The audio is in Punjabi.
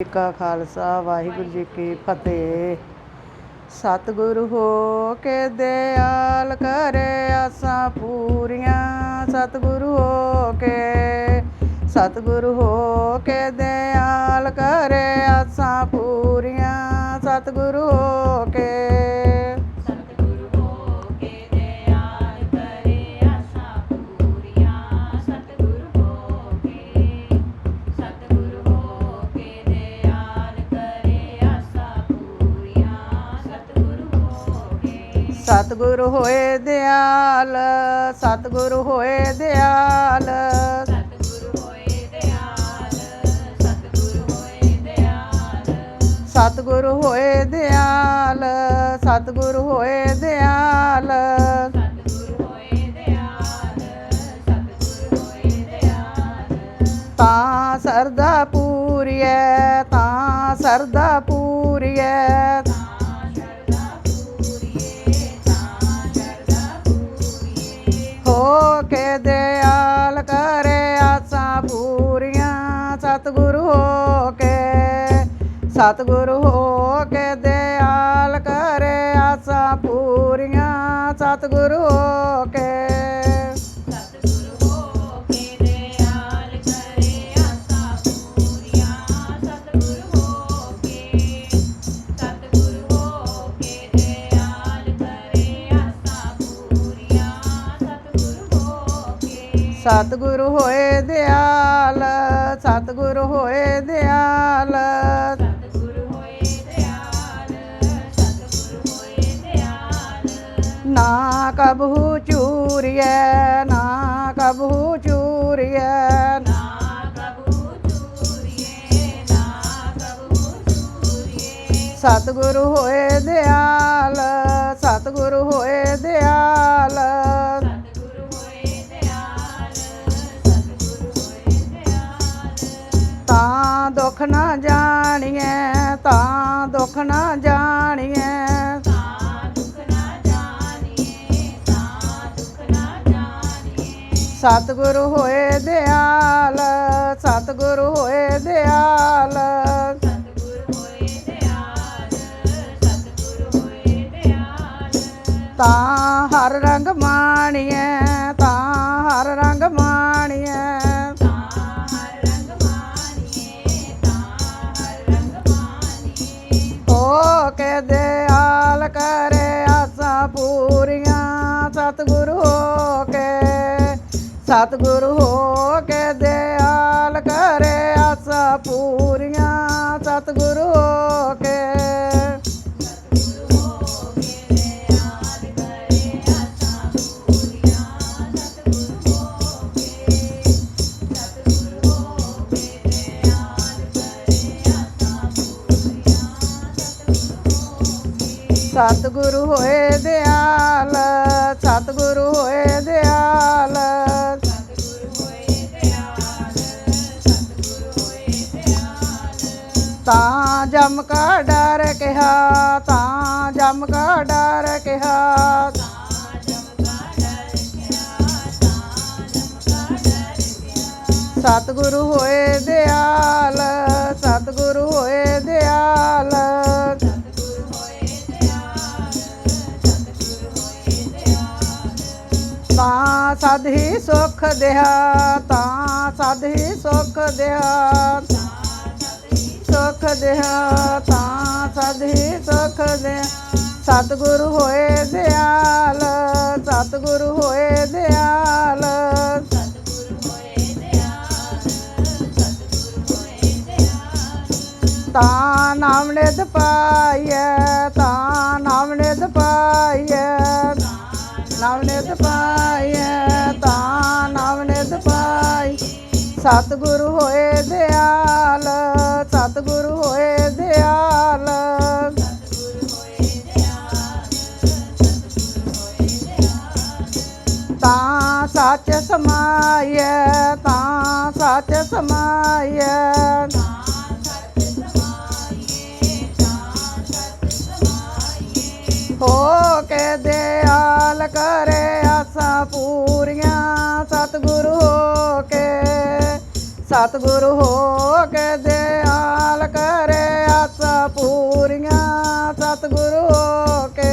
ਜੀ ਕਾ ਖਾਲਸਾ, ਵਾਹਿਗੁਰੂ ਜੀ ਕੀ ਫਤਿਹ। ਸਤਿਗੁਰੂ ਹੋ ਕੇ ਦਿਆਲ ਕਰੇ ਆਸਾਂ ਪੂਰੀਆਂ। ਸਤਿਗੁਰੂ ਹੋ ਕੇ, ਸਤਿਗੁਰੂ ਹੋ ਕੇ ਦਿਆਲ ਕਰੇ ਆਸਾਂ ਪੂਰੀਆਂ। ਸਤਿਗੁਰੂ ਹੋ ਕੇ ਸਤਗੁਰ ਹੋਏ ਦਿਆਲ, ਸਤਗੁਰ ਹੋਏ ਦਿਆਲ। ਸਤਗੁਰ ਹੋਏ ਦਿਆਲ, ਸਤਗੁਰ ਹੋਏ ਦਿਆਲ। ਤਾਂ ਸਰਦਾ ਪੂਰੀਐ, ਤਾਂ ਸਰਦਾ ਪੂਰੀਐ। ਹੋ ਕੇ ਦਿਆਲ ਕਰੇ ਆਸਾਂ ਪੂਰੀਆਂ। ਸਤਿਗੁਰੂ ਹੋ ਕੇ ਸਤਿਗੁਰੂ ਹੋ ਕੇ ਦਿਆਲ ਕਰੇ ਆਸਾਂ ਪੂਰੀਆਂ। ਸਤਿਗੁਰੂ ਹੋ ਕੇ ਸਤਿਗੁਰੂ ਹੋਏ ਦਿਆਲ ਸਤਿਗੁਰੂ ਹੋਏ ਦਿਆਲ। ਨਾ ਕਬਹੂ ਚੂਰੀਐ ਨਾ ਕਬਹੂ ਚੂਰੀਐ। ਨਾ ਕਬੂ ਚੂਰੀਏ ਨਾ ਕਬੂ ਚੂਰੀਏ ਸਤਿਗੁਰੂ ਹੋਏ ਦਿਆਲ ਸਤਿਗੁਰੂ ਹੋਏ ਦਿਆਲ। ਦੁੱਖ ਨਾ ਜਾਣੀਐ, ਤਾਂ ਦੁੱਖ ਨਾ ਜਾਣੀਐ। ਸਤਿਗੁਰੂ ਹੋਏ ਦਿਆਲ, ਸਤਿਗੁਰੂ ਹੋਏ ਦਿਆਲ। ਤਾਂ ਹਰ ਰੰਗ ਮਾਣੀਐ। ਕੇ ਦਿਆਲ ਕਰੇ ਆਸਾਂ ਪੂਰੀਆਂ। ਸਤਿਗੁਰੂ ਹੋ ਕੇ, ਸਤਿਗੁਰੂ ਹੋ ਕੇ ਦਿਆਲ ਕਰੇ ਆਸਾਂ ਪੂਰੀਆਂ। ਸਤਿਗੁਰੂ ਸਤਿਗੁਰੂ ਹੋਏ ਦਿਆਲ, ਸਤਿਗੁਰੂ ਹੋਏ ਦਿਆਲ। ਤਾਂ ਜਮ ਕਾ ਡਰ ਕਿਹਾ, ਤਾਂ ਜਮ ਕਾ ਡਰ ਕਿਹਾ। ਸਤਿਗੁਰੂ ਹੋਏ ਹੀ ਸੁਖ ਦਿਹਾ ਤਾਂ ਸਦ ਹੀ ਸੁਖ ਦਿਹਾ ਸੁਖ ਦਿਹਾ ਤਾਂ ਸਦ ਹੀ ਸੁਖ ਦਿਹਾ ਸਤਿਗੁਰੂ ਹੋਏ ਦਿਆਲ, ਸਤਿਗੁਰੂ ਹੋਏ ਦਿਆਲ। ਸਤਿਗੁਰੂ ਹੋਏ ਦਿਆਲ ਸਤਿਗੁਰੂ ਹੋਏ ਦਿਆਲ ਤਾਂ ਨਾਮ ਨਿਧ ਪਾਈਐ, ਤਾਂ ਨਾਮ ਨਿਧ ਪਾਈਐ। ਨਾਮ ਪਾਈਐ, ਤਾਂ ਨਾਮ ਪਾਈ। ਸਤਿਗੁਰੂ ਹੋਏ ਦਿਆਲ ਸਤਿਗੁਰੂ ਸਤਿਗੁਰੂ ਹੋਏ ਦਿਆਲ, ਸਤਿਗੁਰੂ ਹੋਏ ਦਿਆਲ। ਤਾਂ ਸੱਚ ਸਮਾਈਐ, ਤਾਂ ਸੱਚ ਸਮਾਈਐ। ਪੂਰੀਆਂ ਸਤਿਗੁਰੂ ਹੋ ਕੇ ਸਤਿਗੁਰੂ ਹੋ ਕੇ ਦਿਆਲ ਕਰੇ ਆਸਾ ਪੂਰੀਆਂ ਸਤਿਗੁਰੂ ਹੋ ਕੇ